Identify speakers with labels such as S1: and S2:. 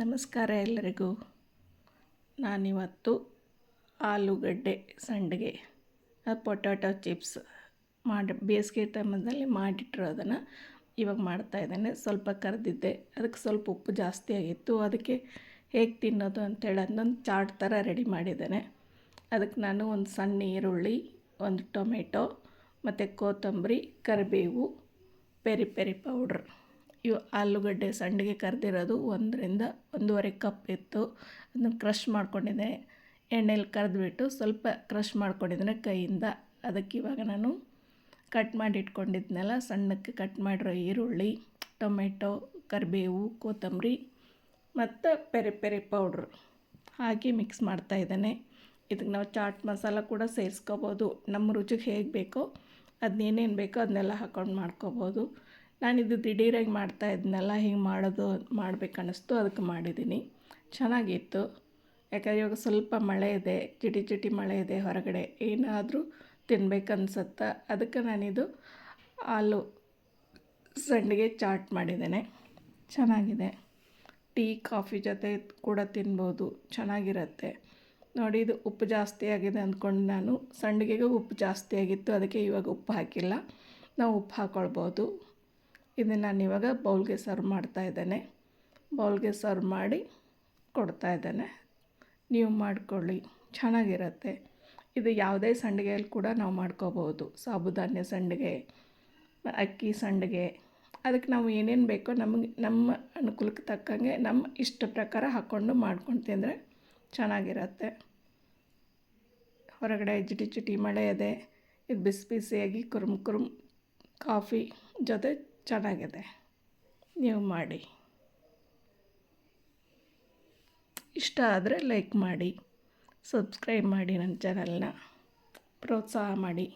S1: ನಮಸ್ಕಾರ ಎಲ್ಲರಿಗೂ. ನಾನಿವತ್ತು ಆಲೂಗಡ್ಡೆ ಸಂಡಿಗೆ ಪೊಟ್ಯಾಟೊ ಚಿಪ್ಸ್ ಮಾಡಿ, ಬೇಸಿಗೆ ಟೈಮಲ್ಲಿ ಮಾಡಿಟ್ಟಿರೋದನ್ನು ಇವಾಗ ಮಾಡ್ತಾಯಿದ್ದೇನೆ ಸ್ವಲ್ಪ ಕರೆದಿದ್ದೆ. ಅದಕ್ಕೆ ಸ್ವಲ್ಪ ಉಪ್ಪು ಜಾಸ್ತಿ ಆಗಿತ್ತು. ಅದಕ್ಕೆ ಹೇಗೆ ತಿನ್ನೋದು ಅಂತೇಳಿ ಅದನ್ನೊಂದು ಚಾಟ್ ಥರ ರೆಡಿ ಮಾಡಿದ್ದೇನೆ. ಅದಕ್ಕೆ ನಾನು ಒಂದು ಸಣ್ಣ ಈರುಳ್ಳಿ, ಒಂದು ಟೊಮೆಟೊ, ಮತ್ತು ಕೊತ್ತಂಬರಿ, ಕರಿಬೇವು, ಪೆರಿ ಪೆರಿ ಪೌಡ್ರ್. ಇವು ಆಲೂಗಡ್ಡೆ ಸಂಡಿಗೆ ಕರೆದಿರೋದು ಒಂದರಿಂದ ಒಂದೂವರೆ ಕಪ್ ಇತ್ತು. ಅದನ್ನು ಕ್ರಷ್ ಮಾಡ್ಕೊಂಡಿದ್ದೆ. ಎಣ್ಣೆಲಿ ಕರೆದ್ಬಿಟ್ಟು ಸ್ವಲ್ಪ ಕ್ರಷ್ ಮಾಡ್ಕೊಂಡಿದ್ದೇನೆ ಕೈಯಿಂದ. ಅದಕ್ಕೆ ಇವಾಗ ನಾನು ಕಟ್ ಮಾಡಿ ಇಟ್ಕೊಂಡಿದ್ನೆಲ್ಲ ಸಣ್ಣಕ್ಕೆ ಕಟ್ ಮಾಡಿರೋ ಈರುಳ್ಳಿ, ಟೊಮೆಟೊ, ಕರಿಬೇವು, ಕೊತ್ತಂಬರಿ ಮತ್ತು ಪೆರೆ ಪೆರೆ ಪೌಡ್ರ್ ಹಾಕಿ ಮಿಕ್ಸ್ ಮಾಡ್ತಾ ಇದ್ದಾನೆ. ಇದಕ್ಕೆ ನಾವು ಚಾಟ್ ಮಸಾಲ ಕೂಡ ಸೇರಿಸ್ಕೋಬೋದು. ನಮ್ಮ ರುಚಿಗೆ ಹೇಗೆ ಬೇಕೋ ಅದನ್ನೇನೇನು ಬೇಕೋ ಅದನ್ನೆಲ್ಲ ಹಾಕ್ಕೊಂಡು ಮಾಡ್ಕೋಬೋದು. ನಾನಿದು ದಿಢೀರಾಗಿ ಮಾಡ್ತಾ ಇದ್ನಲ್ಲ, ಹಿಂಗೆ ಮಾಡೋದು ಮಾಡ್ಬೇಕು ಅನ್ನಿಸ್ತು ಅದಕ್ಕೆ ಮಾಡಿದ್ದೀನಿ. ಚೆನ್ನಾಗಿತ್ತು. ಯಾಕಂದರೆ ಇವಾಗ ಸ್ವಲ್ಪ ಮಳೆ ಇದೆ, ಚಿಟಿ ಚಿಟಿ ಮಳೆ ಇದೆ ಹೊರಗಡೆ. ಏನಾದರೂ ತಿನ್ಬೇಕನ್ಸತ್ತ. ಅದಕ್ಕೆ ನಾನಿದು ಆಲೂ ಸಂಡಿಗೆ ಚಾಟ್ ಮಾಡಿದ್ದೇನೆ. ಚೆನ್ನಾಗಿದೆ. ಟೀ, ಕಾಫಿ ಜೊತೆ ಕೂಡ ತಿನ್ಬೋದು. ಚೆನ್ನಾಗಿರುತ್ತೆ. ನೋಡಿ, ಇದು ಉಪ್ಪು ಜಾಸ್ತಿ ಆಗಿದೆ ಅಂದ್ಕೊಂಡು ನಾನು ಸಂಡಿಗೆಗೆ ಉಪ್ಪು ಜಾಸ್ತಿ ಆಗಿತ್ತು, ಅದಕ್ಕೆ ಇವಾಗ ಉಪ್ಪು ಹಾಕಿಲ್ಲ. ನಾವು ಉಪ್ಪು ಹಾಕ್ಕೊಳ್ಬೋದು ಇದನ್ನು ನಾನು ಇವಾಗ ಬೌಲ್ಗೆ ಸರ್ವ್ ಮಾಡ್ತಾ ಇದ್ದೇನೆ. ಬೌಲ್ಗೆ ಸರ್ವ್ ಮಾಡಿ ಕೊಡ್ತಾ ಇದ್ದೇನೆ. ನೀವು ಮಾಡಿಕೊಳ್ಳಿ. ಚೆನ್ನಾಗಿರುತ್ತೆ. ಇದು ಯಾವುದೇ ಸಂಡಿಗೆಯಲ್ಲಿ ಕೂಡ ನಾವು ಮಾಡ್ಕೋಬೋದು ಸಾಬುದಾನ್ಯ ಸಂಡಿಗೆ, ಅಕ್ಕಿ ಸಂಡಿಗೆ. ಅದಕ್ಕೆ ನಾವು ಏನೇನು ಬೇಕೋ ನಮಗೆ, ನಮ್ಮ ಅನುಕೂಲಕ್ಕೆ ತಕ್ಕಂಗೆ ನಮ್ಮ ಇಷ್ಟ ಪ್ರಕಾರ ಹಾಕ್ಕೊಂಡು ಮಾಡ್ಕೊಂಡು ತಿಂದರೆ ಚೆನ್ನಾಗಿರತ್ತೆ. ಹೊರಗಡೆ ಜಿಟಿ ಚಿಟಿ ಮಳೆ ಇದೆ. ಇದು ಬಿಸಿ ಬಿಸಿಯಾಗಿ ಕುರುಮ್ ಕುರುಮ್ ಕಾಫಿ ಜೊತೆ ಚೆನ್ನಾಗಿದೆ. ನೀವು ಮಾಡಿ. ಇಷ್ಟ ಆದರೆ ಲೈಕ್ ಮಾಡಿ ಸಬ್ಸ್ಕ್ರೈಬ್ ಮಾಡಿ ನನ್ನ ಚಾನಲ್ನ ಪ್ರೋತ್ಸಾಹ ಮಾಡಿ.